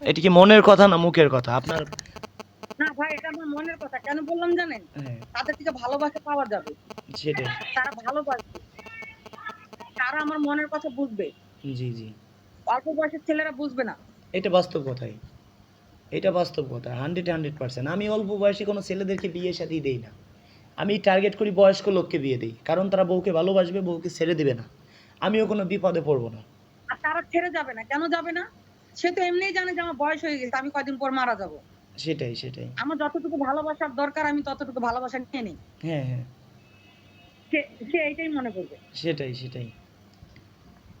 এটা কি মনের কথা না মুখের কথা? আপনার না ভাই এটা আমার মনের কথা। কেন বললাম জানেন? হ্যাঁ। তাদের থেকে ভালোবাসা পাওয়া যাবে। সেটাই। তারা ভালোবাসবে। তারা আমার মনের কথা বুঝবে। জি জি। অল্প বয়সের ছেলেরা বুঝবে না। এটা বাস্তব কথাই। এটা বাস্তব কথা হান্ড্রেড হান্ড্রেড পার্সেন্ট আমি অল্প বয়সী কোনো ছেলেদেরকে বিয়ে সাথে দেই না। আমি টার্গেট করি বয়স্ক লোককে বিয়ে দিই। কারণ তারা বউকে ভালোবাসবে বউকে ছেড়ে দিবে না। আমিও কোনো বিপদে পড়ব না। আর তারা ছেড়ে যাবে না। কেন যাবে না? সে তো এমনিই জানে যে আমার বয়স হয়ে গেছে আমি কয়দিন পর মারা যাব। সেটাই সেটাই। আমার যতটুকু ভালোবাসার দরকার আমি ততটুকু ভালোবাসা নিয়ে নিই। হ্যাঁ হ্যাঁ। সে সে এইটাই মনে করবে। সেটাই সেটাই।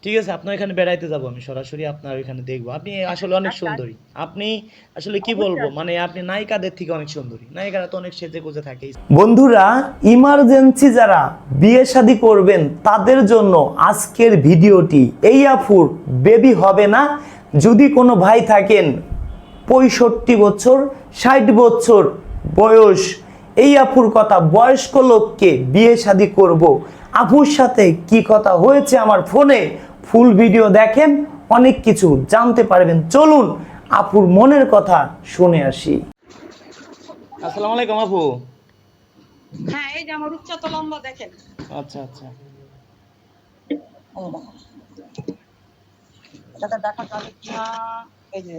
ঠিক আছে আপনার এখানে বেড়াইতে যাব আমি সরাসরি আপনার এখানে দেখব। আপনি আসলে অনেক আচ্ছা। সুন্দরী। আপনি আসলে কি বলব মানে আপনি নায়িকাদের থেকে অনেক সুন্দরী। নায়িকারা তো অনেক সেজে গুজে থাকে। বন্ধুরা ইমার্জেন্সি যারা বিয়ে শাদী করবেন তাদের জন্য আজকের ভিডিওটি এই আফুর বেবি হবে না। যদি কোনো ভাই থাকেন পঁয়ষট্টি বছর ষাট বছর বয়স এই আপুর কথা বয়স্ক লোককে বিয়ে শাদী করব। আপুর সাথে কি কথা হয়েছে আমার ফোনে? ফুল ভিডিও দেখেন অনেক কিছু জানতে পারবেন। চলুন আপুর মনের কথা শুনে আসি। আসসালামু আলাইকুম আপু। হ্যাঁ এই যে আমার উচ্চতা লম্বা দেখেন। আচ্ছা আচ্ছা। এটাতে দেখা যাবে কিনা এই যে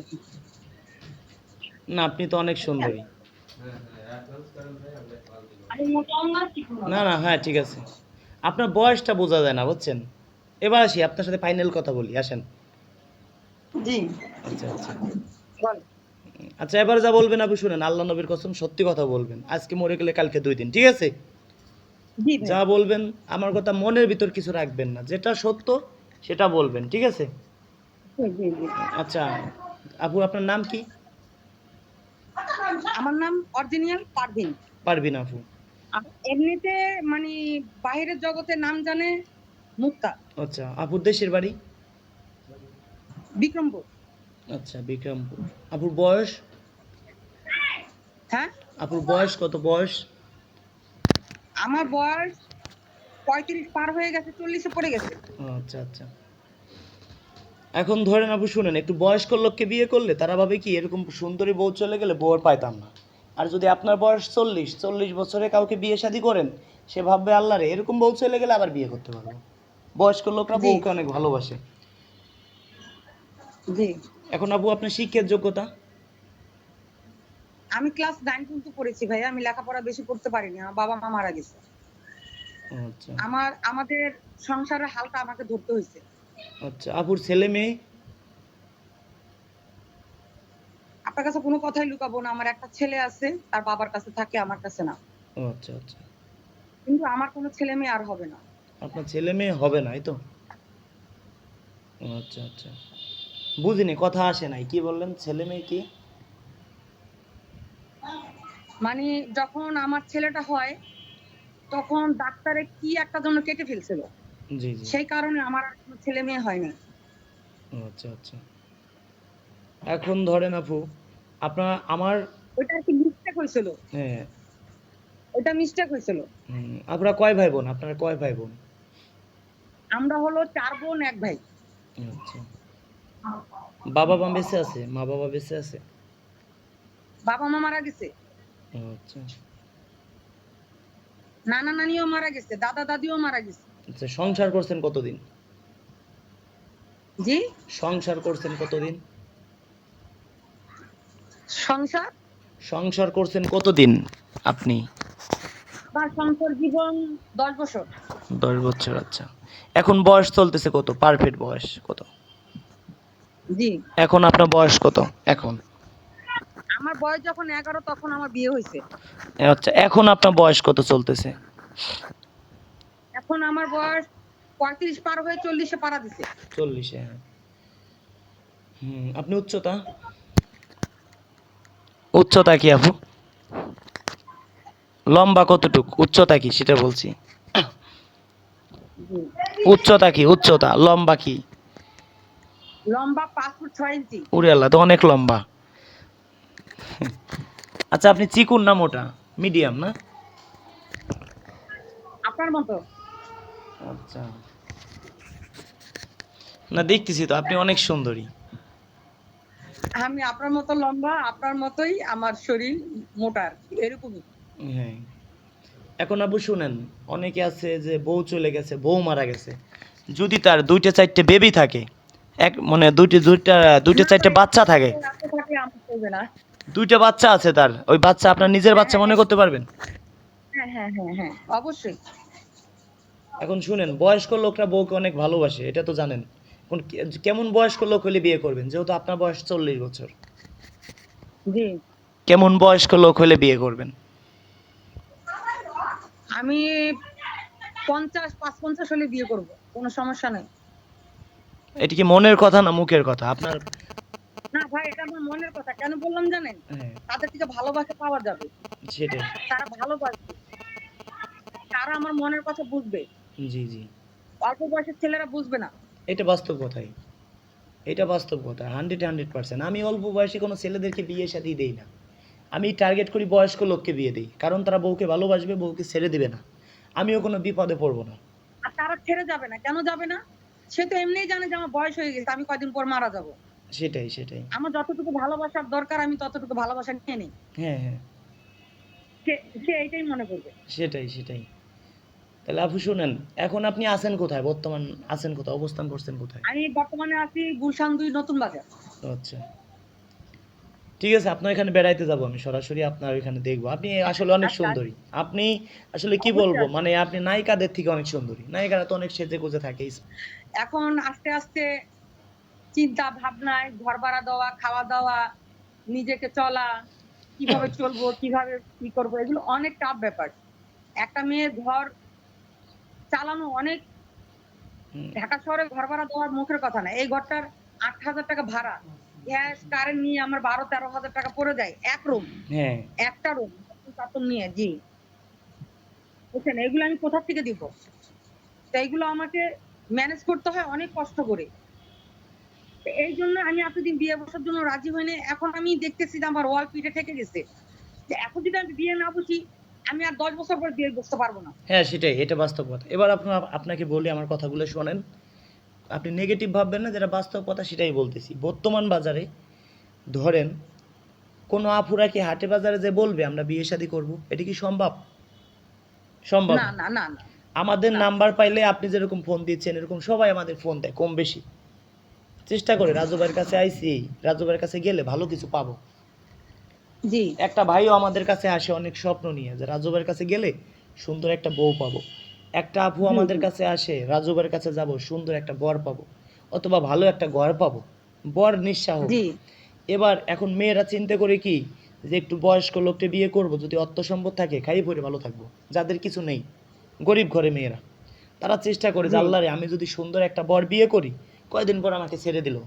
না আপনি তো অনেক সুন্দরী। না না। না না হ্যাঁ ঠিক আছে। আপনার বয়সটা বোঝা যায় না বুঝছেন? এবার আসি আপনার সাথে ফাইনাল কথা বলি আসেন। জি। আচ্ছা আচ্ছা। আচ্ছা এবার যা বলবেন আপনি শুনেন আল্লাহ নবীর কসম সত্যি কথা বলবেন। আজকে মরে গেলে কালকে দুই দিন ঠিক আছে? যা বলবেন আমার কথা মনের ভিতর কিছু রাখবেন না। যেটা সত্য সেটা বলবেন ঠিক আছে। আচ্ছা আপু আপনার নাম কি? আমার নাম অরিজিনাল পারভিন। পারবিন আপু এমনিতে মানে বাইরের জগতে নাম জানে মুক্তা। আচ্ছা আপুর দেশের বাড়ি? বিক্রমপুর। আচ্ছা বিক্রমপুর। আপুর বয়স? হ্যাঁ? আপুর বয়স কত বয়স? আমার বয়স পঁয়ত্রিশ পার হয়ে গেছে চল্লিশে পড়ে গেছে। আচ্ছা আচ্ছা। এখন ধরেন আপু শুনেন একটু বয়স্ক লোককে বিয়ে করলে তারা ভাবে কি এরকম সুন্দরী বউ চলে গেলে বউর পাইতাম না। আর যদি আপনার বয়স চল্লিশ চল্লিশ বছরে কাউকে বিয়ে শাদী করেন সে ভাববে আল্লাহ রে এরকম বউ চলে গেলে আবার বিয়ে করতে পারব। বয়স্ক লোকরা বউকে অনেক ভালোবাসে। জি। এখন আপু আপনার শিক্ষার যোগ্যতা? আমি ক্লাস নাইন পর্যন্ত পড়েছি ভাই আমি লেখাপড়া বেশি করতে পারিনি আমার বাবা মা মারা গেছে। আচ্ছা। আমার আমাদের সংসারের হালটা আমাকে ধরতে হয়েছে। আচ্ছা আপুর ছেলে মেয়ে? আপনার কাছে কোনো কথাই লুকাবো না আমার একটা ছেলে আছে তার বাবার কাছে থাকে আমার কাছে না। আচ্ছা আচ্ছা। কিন্তু আমার কোনো ছেলে মেয়ে আর হবে না। আপনার ছেলে মেয়ে হবে না এই তো? আচ্ছা আচ্ছা। বুঝিনি কথা আসে নাই কি বললেন? ছেলে মেয়ে কি? মানে যখন আমার ছেলেটা হয় তখন ডাক্তারে কি একটা জন্য কেটে ফেলছিল? জি জি। সেই কারণে আমার ছেলে মেয়ে হয়নি ও আচ্ছা আচ্ছা। এখন ধরেন আপু আপনার আমার আর কি মিস্টেক হয়েছিল। হ্যাঁ। ওইটা মিস্টেক হয়েছিল। আপনারা কয় ভাই বোন আপনারা কয় ভাই বোন আমরা হলো চার বোন এক ভাই। আচ্ছা। বাবা মা বেঁচে আছে? মা বাবা বেঁচে আছে? বাবা মা মারা গেছে। আচ্ছা। নানা নানিও মারা গেছে দাদা দাদিও মারা গেছে। আচ্ছা সংসার করছেন কতদিন? জি? সংসার করছেন কতদিন? সংসার? সংসার করছেন কতদিন আপনি? আমার সংসার জীবন দশ বছর। দশ বছর আচ্ছা। এখন বয়স চলতেছে কত? পারফেক্ট বয়স কত? জি। এখন আপনার বয়স কত? এখন? আমার বয়স যখন এগারো তখন আমার বিয়ে হয়েছে। আচ্ছা এখন আপনার বয়স কত চলতেছে? এখন আমার বয়স পঁয়ত্রিশ পার হয়ে চল্লিশে পারা দিছে। চল্লিশে হ্যাঁ। হুম আপনি উচ্চতা? উচ্চতা কি আপু? লম্বা কতটুক? উচ্চতা কি সেটা বলছি। উচ্চতা কি? উচ্চতা লম্বা কি? লম্বা পাঁচ ফুট ছয় ইঞ্চি। উড়ে আল্লাহ তো অনেক লম্বা। আচ্ছা আপনি চিকুন না মোটা? মিডিয়াম না? আপনার মতো। আচ্ছা। না দেখতেছি তো আপনি অনেক সুন্দরী। আমি আপনার মতো লম্বা আপনার মতোই আমার শরীর মোটা আর কি, এরকমই। হ্যাঁ। এখন আবু শুনেন অনেকে আছে যে বউ চলে গেছে বউ মারা গেছে। যদি তার দুইটা চারটে বেবি থাকে এক মানে দুইটা দুইটা দুইটা চারটে বাচ্চা থাকে। দুইটা বাচ্চা আছে তার ওই বাচ্চা আপনার নিজের বাচ্চা মনে করতে পারবেন? হ্যাঁ হ্যাঁ হ্যাঁ হ্যাঁ অবশ্যই। এখন শুনেন বয়স্ক লোকরা বউকে অনেক ভালোবাসে এটা তো জানেন। এখন কেমন বয়স্ক লোক হলে বিয়ে করবেন? যেহেতু আপনার বয়স চল্লিশ বছর। জি। কেমন বয়স্ক লোক হলে বিয়ে করবেন? আমি পঞ্চাশ পাঁচ পঞ্চাশ হলে বিয়ে করব কোনো সমস্যা নেই। এটা কি মনের কথা না মুখের কথা? আপনার না ভাই এটা আমার মনের কথা। কেন বললাম জানেন? হ্যাঁ। তাদের থেকে ভালোবাসা পাওয়া যাবে। সেটাই। তারা ভালোবাসবে। তারা আমার মনের কথা বুঝবে। জি জি অল্প বয়সের ছেলেরা বুঝবে না। এটা বাস্তব কথাই। এটা বাস্তব কথা হান্ড্রেড হান্ড্রেড পার্সেন্ট আমি অল্প বয়সী কোনো ছেলেদেরকে বিয়ে সাথেই দেই না। আমি টার্গেট করি বয়স্ক লোককে বিয়ে দিই কারণ তারা বউকে ভালোবাসবে বউকে ছেড়ে দিবে না। আমিও কোনো বিপদে পড়ব না। আর তারা ছেড়ে যাবে না। কেন যাবে না? সে তো এমনিই জানে যে আমার বয়স হয়ে গেছে আমি কয়দিন পর মারা যাব। সেটাই সেটাই। আমার যতটুকু ভালোবাসার দরকার আমি ততটুকু ভালোবাসা নিয়ে নিই। হ্যাঁ হ্যাঁ। সে সে এইটাই মনে করবে। সেটাই সেটাই। তাহলে আপু শুনেন এখন আপনি আছেন কোথায়? বর্তমান আছেন কোথায়? অবস্থান করছেন কোথায়? আমি বর্তমানে আছি গুলশান দুই নতুন বাজার। আচ্ছা। ঠিক আছে আপনার এখানে বেড়াইতে যাব আমি সরাসরি আপনার দেখব। আপনি আসলে অনেক আচ্ছা। সুন্দরী। আপনি আসলে কি বলব মানে আপনি নায়িকাদের থেকে অনেক সুন্দরী। নায়িকারা তো অনেক সেজে গুজে থাকে। এখন আস্তে আস্তে চিন্তা ভাবনায় ঘর ভাড়া দেওয়া খাওয়া দাওয়া নিজেকে চলা কীভাবে চলবো কীভাবে কি করব এগুলো অনেক টাফ ব্যাপার। একটা মেয়ের ঘর চালানো অনেক ঢাকা শহরে ঘর ভাড়া দেওয়ার মুখের কথা না। এই ঘরটার আট হাজার টাকা ভাড়া। গ্যাস কারেন্ট নিয়ে আমার বারো তেরো হাজার টাকা পড়ে যায়। এক রুম হ্যাঁ। একটা রুম চাতন নিয়ে জি। বুঝছেন? এগুলো আমি কোথা থেকে দিব? তো এইগুলো আমাকে ম্যানেজ করতে হয় অনেক কষ্ট করে। এই জন্য আমি এতদিন বিয়ে বসার জন্য রাজি হইনি এখন আমি দেখতেছি যে আমার ওয়াল পিঠে থেকে গেছে। এখন যদি আমি বিয়ে না বসি আমি আর দশ বছর পর বিয়ে বসতে পারব না। হ্যাঁ সেটাই এটা বাস্তব কথা। এবার আপনার আপনাকে বলি আমার কথাগুলো শোনেন। আপনি নেগেটিভ ভাববেন না যেটা বাস্তব কথা সেটাই বলতেছি। বর্তমান বাজারে ধরেন কোনো আপুরা কি হাটে বাজারে যে বলবে আমরা বিয়ে শাদী করব এটা কি সম্ভব? সম্ভব না না। না না। না। আমাদের নাম্বার পাইলে আপনি যেরকম ফোন দিচ্ছেন এরকম সবাই আমাদের ফোন দেয় কম বেশি। চেষ্টা করে রাজু ভাইয়ের কাছে আইসি রাজু ভাইয়ের কাছে গেলে ভালো কিছু পাবো। জি। একটা ভাইও আমাদের কাছে আসে অনেক স্বপ্ন নিয়ে। যে রাজু ভাইয়ের কাছে গেলে সুন্দর একটা বউ পাবো। একটা আপু আমাদের কাছে আসে রাজু ভাইয়ের কাছে যাব সুন্দর একটা বর পাবো অথবা ভালো একটা ঘর পাবো। বর নিঃসাহ। এবার এখন মেয়েরা চিন্তা করে কি? যে একটু বয়স্ক লোককে বিয়ে করব যদি অর্থ সম্পদ থাকে খাই পরে ভালো থাকব। যাদের কিছু নেই গরিব ঘরে মেয়েরা। তারা চেষ্টা করে যে। আল্লাহরে আমি যদি সুন্দর একটা বর বিয়ে করি কয়দিন পর আমাকে ছেড়ে দিল?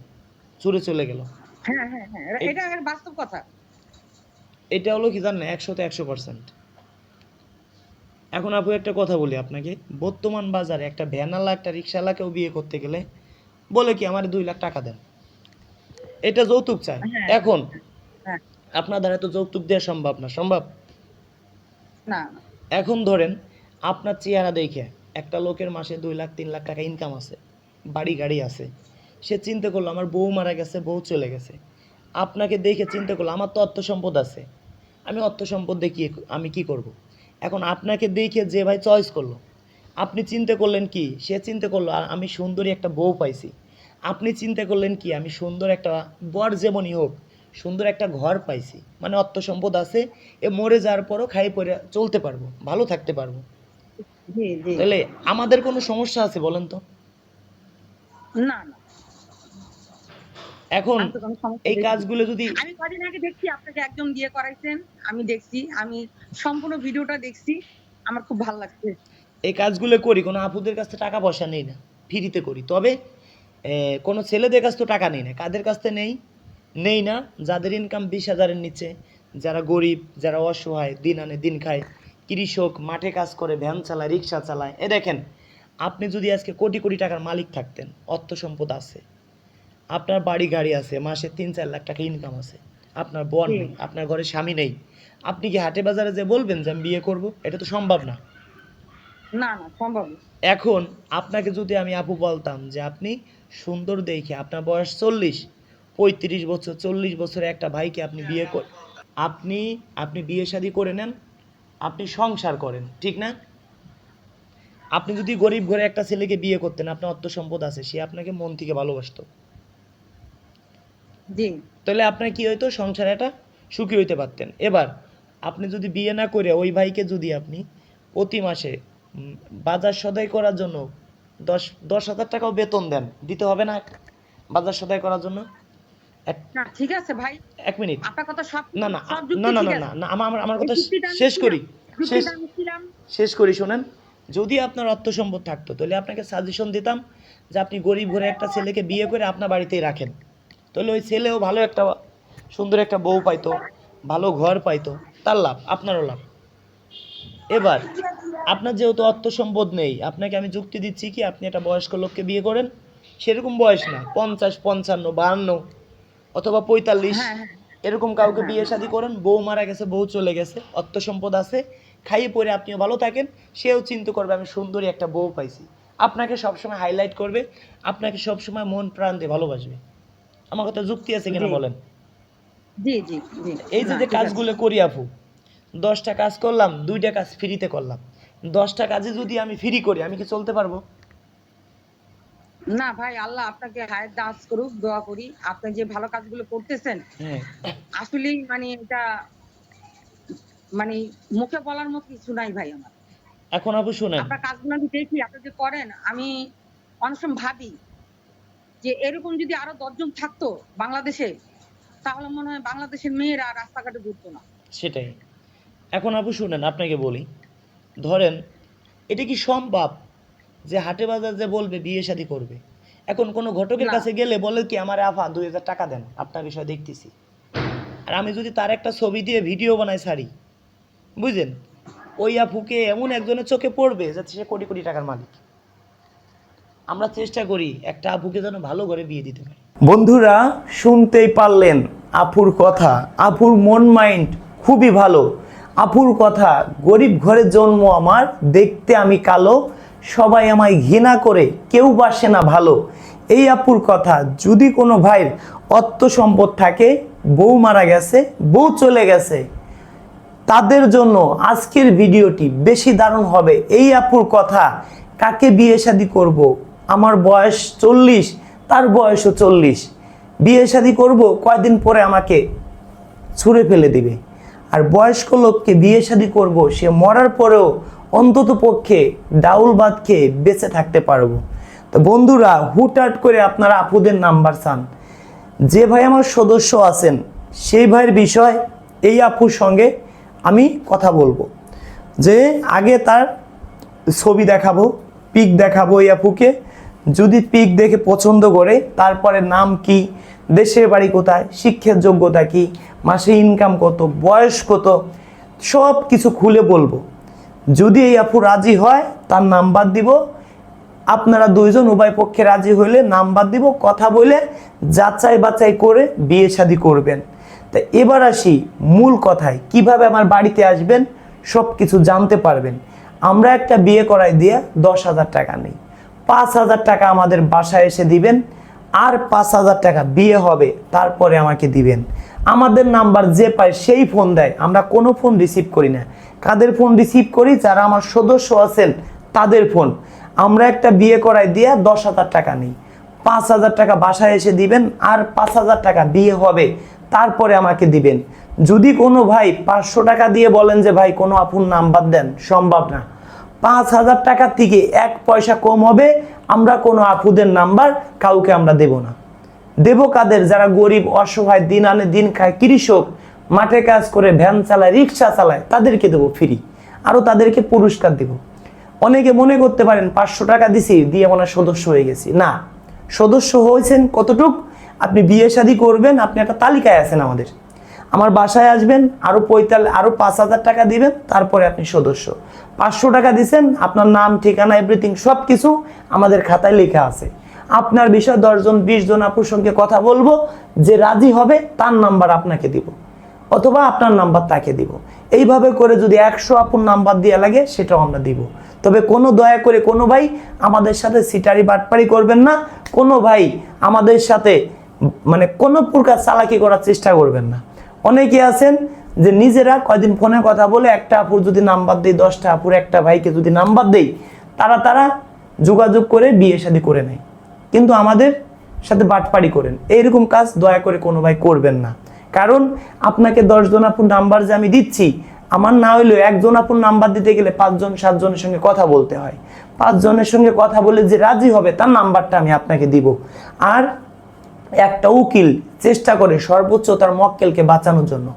চুরে চলে গেল। হ্যাঁ হ্যাঁ হ্যাঁ। এটা বাস্তব কথা। এটা হলো কি জানেন একশোতে একশো পার্সেন্ট এখন আপু একটা কথা বলি আপনাকে। বর্তমান বাজারে একটা ভ্যানালা একটা রিক্সাওয়ালাকেও বিয়ে করতে গেলে বলে কি আমার দুই লাখ টাকা দেন। এটা যৌতুক চায় হ্যাঁ। এখন হ্যাঁ। আপনার দ্বারা তো যৌতুক দেওয়া সম্ভব না সম্ভব? না। এখন ধরেন আপনার চেহারা দেখে একটা লোকের মাসে দুই লাখ তিন লাখ টাকা ইনকাম আছে বাড়ি গাড়ি আছে। সে চিন্তা করল আমার বউ মারা গেছে বউ চলে গেছে। আপনাকে দেখে চিন্তা করল আমার তো অর্থ সম্পদ আছে। আমি অর্থ সম্পদ দেখিয়ে আমি কি করব। এখন আপনাকে দেখে যে ভাই চয়েস করল। আপনি চিন্তা করলেন কি? সে চিন্তা করল আমি সুন্দরী একটা বউ পাইছি। আপনি চিন্তা করলেন কি? আমি সুন্দর একটা বর যেমনই হোক সুন্দর একটা ঘর পাইছি। মানে অর্থ সম্পদ আছে এ মরে যাওয়ার পরও খাই পরে চলতে পারব ভালো থাকতে পারব। তাহলে আমাদের কোনো সমস্যা আছে বলেন তো? না না। এখন এই কাজগুলো যদি আমি কদিন আগে দেখছি আপনাকে একজন বিয়ে করাইছেন আমি দেখছি আমি সম্পূর্ণ ভিডিওটা দেখছি আমার খুব ভালো লাগছে। এই কাজগুলো করি কোনো আপুদের কাছ টাকা পয়সা নেই না ফ্রিতে করি। তবে কোনো ছেলেদের কাছ তো টাকা নেই না কাদের কাছ থেকে নেই? নেই না যাদের ইনকাম বিশ হাজারের নিচে যারা গরিব যারা অসহায় দিন আনে দিন খায় কৃষক মাঠে কাজ করে ভ্যান চালায় রিক্সা চালায়। এ দেখেন আপনি যদি আজকে কোটি কোটি টাকার মালিক থাকতেন অর্থ সম্পদ আছে। আপনার বাড়ি গাড়ি আছে মাসে তিন চার লাখ টাকা ইনকাম আছে। আপনার বোন নেই আপনার ঘরে স্বামী নেই। আপনি কি হাটে বাজারে যে বলবেন যে আমি বিয়ে করব এটা তো সম্ভব না। না না সম্ভব এখন আপনাকে যদি আমি আপু বলতাম যে আপনি সুন্দর দেখে আপনার বয়স চল্লিশ পঁয়ত্রিশ বছর চল্লিশ বছরে একটা ভাইকে আপনি বিয়ে কর আপনি আপনি বিয়ে শাদী করে নেন আপনি সংসার করেন ঠিক না? আপনি যদি গরিব ঘরে একটা ছেলেকে বিয়ে করতেন আপনার অর্থ সম্পদ আছে সে আপনাকে মন থেকে ভালোবাসতো। জি। তাহলে আপনার কি হইতো? সংসারে একটা সুখী হইতে পারতেন। এবার আপনি যদি বিয়ে না করে ওই ভাইকে যদি আপনি প্রতি মাসে বাজার সদাই করার জন্য দশ দশ হাজার টাকাও বেতন দেন দিতে হবে না? বাজার সদাই করার জন্য? না ঠিক আছে ভাই। এক মিনিট। আপনার কথা সব না না না না না না আমার আমার- কথা শেষ করি। শেষ করি শোনেন। যদি আপনার অর্থ সম্পদ থাকতো তাহলে আপনাকে সাজেশন দিতাম যে আপনি গরিব ঘরে একটা ছেলেকে বিয়ে করে আপনার বাড়িতেই রাখেন। তাহলে ওই ছেলেও ভালো একটা সুন্দর একটা বউ পাইতো ভালো ঘর পাইতো তার লাভ আপনারও লাভ। এবার আপনার যেহেতু অর্থ সম্পদ নেই আপনাকে আমি যুক্তি দিচ্ছি কি আপনি একটা বয়স্ক লোককে বিয়ে করেন সেরকম বয়স না পঞ্চাশ পঞ্চান্ন বাহান্ন অথবা পঁয়তাল্লিশ হ্যাঁ হ্যাঁ। এরকম কাউকে বিয়ে শাদী করেন বউ মারা গেছে বউ চলে গেছে অর্থ সম্পদ আছে খাইয়ে পরে আপনিও ভালো থাকেন সেও চিন্তা করবে আমি সুন্দরী একটা বউ পাইছি। আপনাকে সবসময় হাইলাইট করবে আপনাকে সবসময় মন প্রাণ দিয়ে ভালোবাসবে। আমার কথা যুক্তি আছে কিনা বলেন? জি জি জি। এই যে যে কাজগুলো করি আপু দশটা কাজ করলাম দুইটা কাজ ফ্রিতে করলাম। দশটা কাজে যদি আমি ফ্রি করি আমি কি চলতে পারব? না ভাই আল্লাহ আপনাকে হায়াত দাস করুক দোয়া করি। আপনি যে ভালো কাজগুলো করতেছেন হ্যাঁ। আসলেই মানে এটা মানে মুখে বলার মতো কিছু নাই ভাই আমার। এখন আপু শুনেন। আপনার কাজগুলো আমি দেখি আপনি যে করেন আমি অনেক সময় ভাবি যে এরকম যদি আরও দশজন থাকতো বাংলাদেশে তাহলে মনে হয় বাংলাদেশের মেয়েরা রাস্তাঘাটে ঘুরতো না। সেটাই। এখন আপু শুনেন আপনাকে বলি। ধরেন এটা কি সম্ভব যে হাটে বাজার যে বলবে বিয়ে শাদী করবে? এখন কোনো ঘটকের কাছে গেলে বলে কি আমার আফা দুই হাজার টাকা দেন আপনার বিষয় দেখতেছি। আর আমি যদি তার একটা ছবি দিয়ে ভিডিও বানাই ছাড়ি বুঝলেন? ওই আফুকে এমন একজনের চোখে পড়বে যাতে সে কোটি কোটি টাকার মালিক। আমরা চেষ্টা করি একটা আপুকে যেন ভালো করে বিয়ে দিতে পারি। বন্ধুরা, শুনতেই পারলেন আপুর কথা। আপুর মন মাইন্ড খুবই ভালো। আপুর কথা, গরিব ঘরে জন্ম আমার, দেখতে আমি কালো। সবাই আমায় ঘৃণা করে, কেউ বাসে না ভালো। এই আপুর কথা, যদি কোনো ভাইয়ের অর্থ সম্পদ থাকে, বউ মারা গেছে, বউ চলে গেছে, তাদের জন্য আজকের ভিডিওটি বেশি দারুণ হবে। এই আপুর কথা, কাকে বিয়ে শাদি করব আমার বয়স চল্লিশ, তার বয়সও চল্লিশ। বিয়ে শাদি করব, কয়দিন পরে আমাকে ছুঁড়ে ফেলে দিবে। আর বয়স্ক লোককে বিয়ে শাদি করব, সে মরার পরেও অন্তত পক্ষে ডাউল ভাত খেয়ে বেঁচে থাকতে পারব। তো বন্ধুরা হুটহাট করে আপনারা আপুদের নাম্বার চান। যে ভাই আমার সদস্য আছেন, সেই ভাইয়ের বিষয় এই আপুর সঙ্গে আমি কথা বলব। যে আগে তার ছবি দেখাবো, পিক দেখাবো এই আপুকে। যদি পিক দেখে পছন্দ করে, তারপরে নাম কি, দেশের বাড়ি কোথায়, শিক্ষার যোগ্যতা কি, মাসে ইনকাম কত, বয়স কত সব কিছু খুলে বলব। যদি এই আপু রাজি হয়, তার নাম্বার দিব। আপনারা দুইজন উভয় পক্ষে রাজি হইলে নাম্বার দিব, কথা বলে যাচাই বাছাই করে বিয়ে শাদি করবেন। তা এবার আসি মূল কথায়, কীভাবে আমার বাড়িতে আসবেন সব কিছু জানতে পারবেন। আমরা একটা বিয়ে করাই দিয়ে দশ হাজার টাকা নেই। পাঁচ হাজার টাকা আমাদের বাসায় এসে দিবেন, আর পাঁচ হাজার টাকা বিয়ে হবে, তারপরে আমাকে দিবেন। আমাদের নাম্বার যে পায় সেই ফোন দেয়, আমরা কোনো ফোন রিসিভ করি না। কাদের ফোন রিসিভ করি? যারা আমার সদস্য আছেন, তাদের ফোন। আমরা একটা বিয়ে করাই দিয়ে দশ হাজার টাকা নিই। পাঁচ হাজার টাকা বাসায় এসে দিবেন, আর পাঁচ হাজার টাকা বিয়ে হবে, তারপরে আমাকে দিবেন। যদি কোনো ভাই পাঁচশো টাকা দিয়ে বলেন যে, ভাই, কোনো আপুর নাম্বার দেন, সম্ভব না। পাঁচ হাজার টাকার থেকে এক পয়সা কম হবে। আমরা কোনো আপুদের নাম্বার কাউকে আমরা দেব না। দেব কাদের? যারা গরিব, অসহায়, দিন আনে, দিন খায়, কৃষক, মাঠে কাজ করে, ভ্যান চালায়, রিক্সা চালায়, তাদেরকে দেবো ফ্রি আরও তাদেরকে পুরস্কার দেব। অনেকে মনে করতে পারেন, পাঁচশো টাকা দিছি, দিয়ে মনে সদস্য হয়ে গেছি। না, সদস্য হয়েছেন কতটুক? আপনি বিয়ে শাদী করবেন, আপনি একটা তালিকায় আছেন আমাদের। আমার বাসায় আসবেন আরও পঁয়তাল্লিশ আরও পাঁচ হাজার টাকা দিবেন, তারপরে আপনি সদস্য। পাঁচশো টাকা দিছেন, আপনার নাম, ঠিকানা এভরিথিং সব কিছু আমাদের খাতায় লেখা আছে। আপনার বিষয়ে দশজন, বিশ জন আপুর সঙ্গে কথা বলব, যে রাজি হবে, তার নাম্বার আপনাকে দিব। অথবা আপনার নাম্বার তাকে দিব। এইভাবে করে যদি একশো আপুর নাম্বার দেওয়া লাগে, সেটাও আমরা দিব। তবে কোনো দয়া করে কোনো ভাই আমাদের সাথে সিটারি বাটপারি করবেন না, কোনো ভাই আমাদের সাথে মানে কোনো প্রকার চালাকি করার চেষ্টা করবেন না। অনেকে আছেন যে নিজেরা কয়দিন ফোনে কথা বলে, একটা আপুর যদি নাম্বার দেই, দশটা আপুর, একটা ভাইকে যদি নাম্বার দেই, তারা তারা যোগাযোগ করে বিয়ে শাদী করে নেয়। কিন্তু আমাদের সাথে বাটপাড়ি করেন। এইরকম কাজ দয়া করে কোনো ভাই করবেন না। কারণ আপনাকে দশজন আপুর নাম্বার যে আমি দিচ্ছি, আমার না হইলেও একজন আপুর নাম্বার দিতে গেলে পাঁচজন, সাতজনের সঙ্গে কথা বলতে হয়। পাঁচজনের সঙ্গে কথা বলে যে রাজি হবে, তার নাম্বারটা আমি আপনাকে দিব। আর একটা উকিল চেষ্টা করে সর্বোচ্চ তার মক্কেলকে বাঁচানোর জন্য।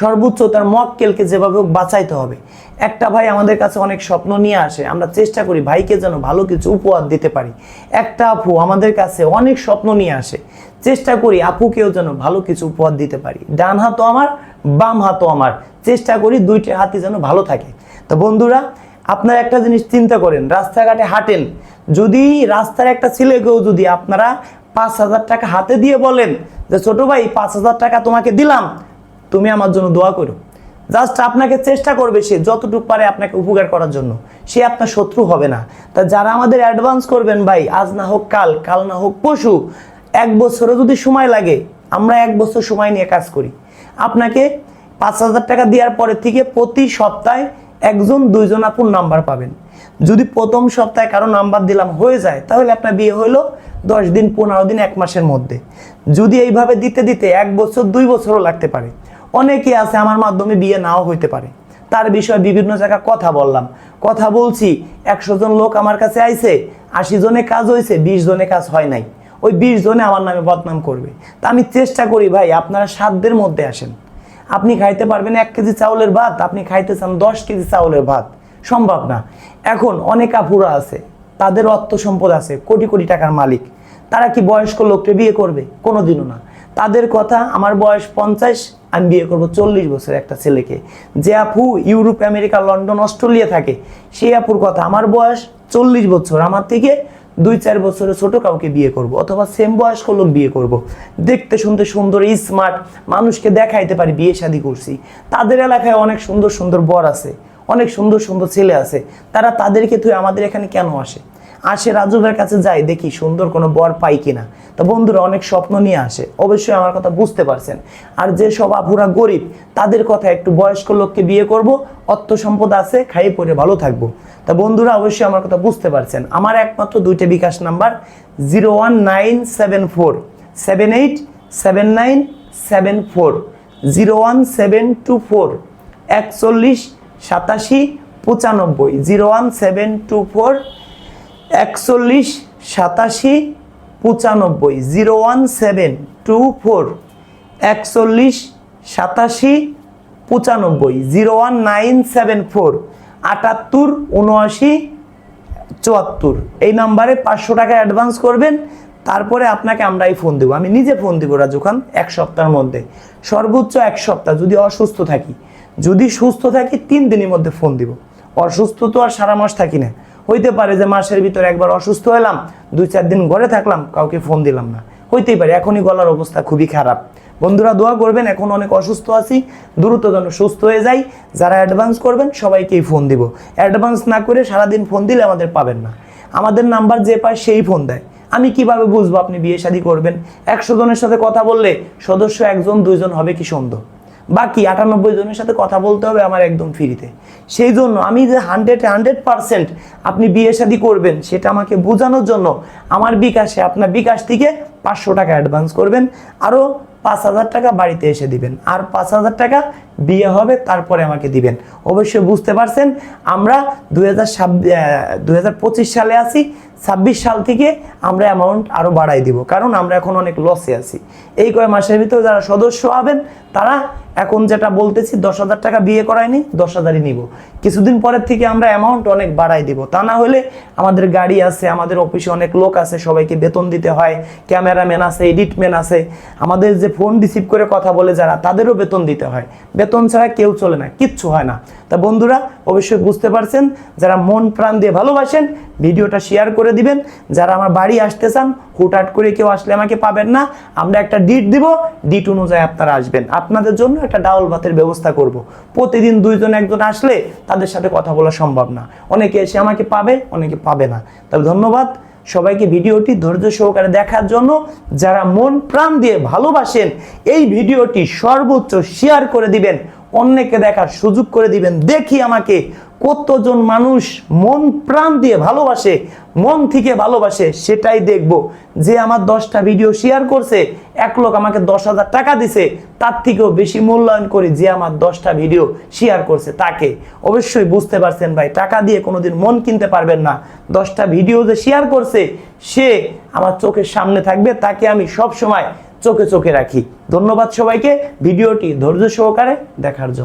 সর্বোচ্চ তার মক্কেলকে যেভাবে হোক বাঁচাইতে হবে। একটা ভাই আমাদের কাছে অনেক স্বপ্ন নিয়ে আসে, আমরা চেষ্টা করি ভাইকে যেন ভালো কিছু উপহার দিতে পারি। একটা আপু আমাদের কাছে অনেক স্বপ্ন নিয়ে আসে, চেষ্টা করি আপুকেও যেন ভালো কিছু উপহার দিতে পারি। ডান হাতও আমার, বাম হাতও আমার, চেষ্টা করি দুইটা হাতই যেন ভালো থাকে। তো বন্ধুরা, আপনারা একটা জিনিস চিন্তা করেন, রাস্তাঘাটে হাঁটেন, যদি রাস্তার একটা ছেলেকেও যদি আপনারা পাঁচ হাজার টাকা হাতে দিয়ে বলেন যে, ছোট ভাই, পাঁচ হাজার টাকা তোমাকে দিলাম। তুমি আমার জন্য দোয়া করো। জাস্ট আপনাকে চেষ্টা করবে সে, যতটুকু পারে আপনাকে উপকার করার জন্য। সে আপনার শত্রু হবে না। তা যারা আমাদের অ্যাডভান্স করবেন ভাই, আজ না হোক কাল কাল না হোক পশু এক বছরও যদি সময় লাগে, আমরা এক বছর সময় নিয়ে কাজ করি। আপনাকে পাঁচ হাজার টাকা দেওয়ার পরে থেকে প্রতি সপ্তাহে একজন, দুইজন আপুর নাম্বার পাবেন। যদি প্রথম সপ্তাহে কারও নাম্বার দিলাম হয়ে যায়, তাহলে আপনার বিয়ে হলো দশ দিন, পনেরো দিন, এক মাসের মধ্যে। যদি এইভাবে দিতে দিতে এক বছর, দুই বছরও লাগতে পারে। অনেকে আছে আমার মাধ্যমে বিয়ে নাও হইতে পারে। তার বিষয়ে বিভিন্ন জায়গায় কথা বললাম। কথা বলছি, একশো জন লোক আমার কাছে আইছে, আশি জনে কাজ হয়েছে বিশ জনে কাজ হয় নাই। ওই বিশ জনে আমার নামে বদনাম করবে। তা আমি চেষ্টা করি ভাই, আপনারা সাধ্যের মধ্যে আসেন। আপনি খাইতে পারবেন এক কেজি চাউলের ভাত, আপনি খাইতে চান দশ কেজি চাউলের ভাত। সম্ভব না। এখন অনেক আপুরা আছে, তাদের অর্থ সম্পদ আছে, কোটি কোটি টাকার মালিক। তারা কি বয়স্ক লোককে বিয়ে করবে? কোনোদিনও না। তাদের কথা, আমার বয়স পঞ্চাশ, আমি বিয়ে করব চল্লিশ বছর একটা ছেলেকে। যে আপু ইউরোপ, আমেরিকা, লন্ডন, অস্ট্রেলিয়া থাকে, সেই আপুর কথা, আমার বয়স চল্লিশ বছর, আমার থেকে দুই চার বছরের ছোট কাউকে বিয়ে করব, অথবা সেম বয়স্ক লোক বিয়ে করব। দেখতে, শুনতে সুন্দর স্মার্ট মানুষকে দেখাইতে পারি, বিয়ে শাদী করছি। তাদের এলাকায় অনেক সুন্দর সুন্দর বর আছে। অনেক সুন্দর সুন্দর ছেলে আছে। তারা তাদেরকে তুই আমাদের এখানে কেন আসে? আসে রাজুভের কাছে যাই, দেখি সুন্দর কোনো বর পাই কিনা। তো বন্ধুরা, অনেক স্বপ্ন নিয়ে আসে। অবশ্যই আমার কথা বুঝতে পারছেন। আর যে সব আপুরা গরিব, তাদের কথা একটু বয়স্ক লোককে বিয়ে করব, অর্থ সম্পদ আছে, খাইয়ে পরে ভালো থাকব। তা বন্ধুরা, অবশ্যই আমার কথা বুঝতে পারছেন। আমার একমাত্র দুইটা bKash number, zero one nine seven four, seven eight seven nine seven four, zero one seven two four, একচল্লিশ সাতাশি, পঁচানব্বই, zero one seven two four, একচল্লিশ, সাতাশি, পঁচানব্বই, zero one seven two four, একচল্লিশ, সাতাশি, পঁচানব্বই, zero one nine seven four, আটাত্তর, উনআশি, চুয়াত্তর। এই নাম্বারে পাঁচশো টাকা অ্যাডভান্স করবেন, তারপরে আপনাকে আমরাই ফোন দেবো। আমি নিজে ফোন দেবো রাজু খান, এক সপ্তাহের মধ্যে। সর্বোচ্চ এক সপ্তাহ, যদি অসুস্থ থাকি। যদি সুস্থ থাকি, তিন দিনের মধ্যে ফোন দিব। অসুস্থ তো আর সারা মাস থাকি না। হইতে পারে যে মাসের ভিতরে একবার অসুস্থ হলাম দুই চার দিন ঘরে থাকলাম, কাউকে ফোন দিলাম না। হইতেই পারে, এখনই গলার অবস্থা খুবই খারাপ। বন্ধুরা, দোয়া করবেন, এখন অনেক অসুস্থ আছি। দ্রুত যেন সুস্থ হয়ে যাই। যারা অ্যাডভান্স করবেন, সবাইকেই ফোন দিব। অ্যাডভান্স না করে সারাদিন ফোন দিলে আমাদের পাবেন না। আমাদের নাম্বার যে পায়, সেই ফোন দেয়। আমি কীভাবে বুঝব আপনি বিয়ে শাদী করবেন? একশো জনের সাথে কথা বললে সদস্য একজন, দুইজন হবে কি সুন্দর বাকি আটানব্বই জনের সাথে কথা বলতে হবে আমার একদম ফ্রিতে। সেই জন্য আমি যে হান্ড্রেড হান্ড্রেড পারসেন্ট আপনি বিয়ে শাদী করবেন, সেটা আমাকে বোঝানোর জন্য আমার বিকাশে, আপনার বিকাশ থেকে পাঁচশো টাকা অ্যাডভান্স করবেন, আরও পাঁচ হাজার টাকা বাড়িতে এসে দিবেন। আর পাঁচ হাজার টাকা বিয়ে হবে, তারপরে আমাকে দিবেন। অবশ্যই বুঝতে পারছেন, আমরা দুই হাজার সালে আছি, ছাব্বিশ সাল থেকে আমরা অ্যামাউন্ট আরও বাড়াই দিব। কারণ আমরা এখন অনেক লসে আছি। এই কয় মাসের ভিতরে যারা সদস্য হবেন, তারা এখন যেটা বলতেছি, দশ হাজার টাকা বিয়ে করায়নি, দশ হাজারই নিব। কিছুদিন পরের থেকে আমরা অ্যামাউন্ট অনেক বাড়াই দিব। তা না হলে আমাদের গাড়ি আছে, আমাদের অফিসে অনেক লোক আছে, সবাইকে বেতন দিতে হয় ক্যামেরাম্যান আছে এডিটম্যান আছে। আমাদের যে ফোন রিসিভ করে কথা বলে যারা, তাদেরও বেতন দিতে হয়। বেতন ছাড়া কেউ চলে না, কিচ্ছু হয় না। তা বন্ধুরা, অবশ্যই বুঝতে পারছেন, যারা মন প্রাণ দিয়ে ভালোবাসেন, ভিডিওটা শেয়ার করে দিবেন। যারা আমার বাড়ি আসতে চান হুটহাট করে কেউ আসলে আমাকে পাবেন না। আমরা একটা ডিট দিব ডিট অনুযায়ী আপনারা আসবেন। আপনাদের জন্য একটা ডাউল ভাতের ব্যবস্থা করব। প্রতিদিন দুইজন, একজন আসলে তাদের সাথে কথা বলা সম্ভব না। অনেকে এসে আমাকে পাবে, অনেকে পাবে না। তবে ধন্যবাদ সবাইকে ভিডিওটি ধৈর্য সহকারে দেখার জন্য। যারা মন প্রাণ দিয়ে ভালোবাসেন, এই ভিডিওটি সর্বোচ্চ শেয়ার করে দিবেন। অন্যকে দেখার সুযোগ করে দিবেন। দেখি আমাকে কতজন মানুষ মন প্রাণ দিয়ে ভালোবাসে, মন থেকে ভালোবাসে, সেটাই দেখব। যে আমার দশটা ভিডিও শেয়ার করছে, এক লোক আমাকে দশ হাজার টাকা দিছে, তার থেকেও বেশি মূল্যায়ন করি যে আমার দশটা ভিডিও শেয়ার করছে তাকে। অবশ্যই বুঝতে পারছেন ভাই, টাকা দিয়ে কোনোদিন মন কিনতে পারবেন না। দশটা ভিডিও যে শেয়ার করছে, সে আমার চোখের সামনে থাকবে, তাকে আমি সব সময় চোখে চোখে রাখি। ধন্যবাদ সবাইকে। ভিডিওটি ধৈর্য সহকারে দেখার জন্য।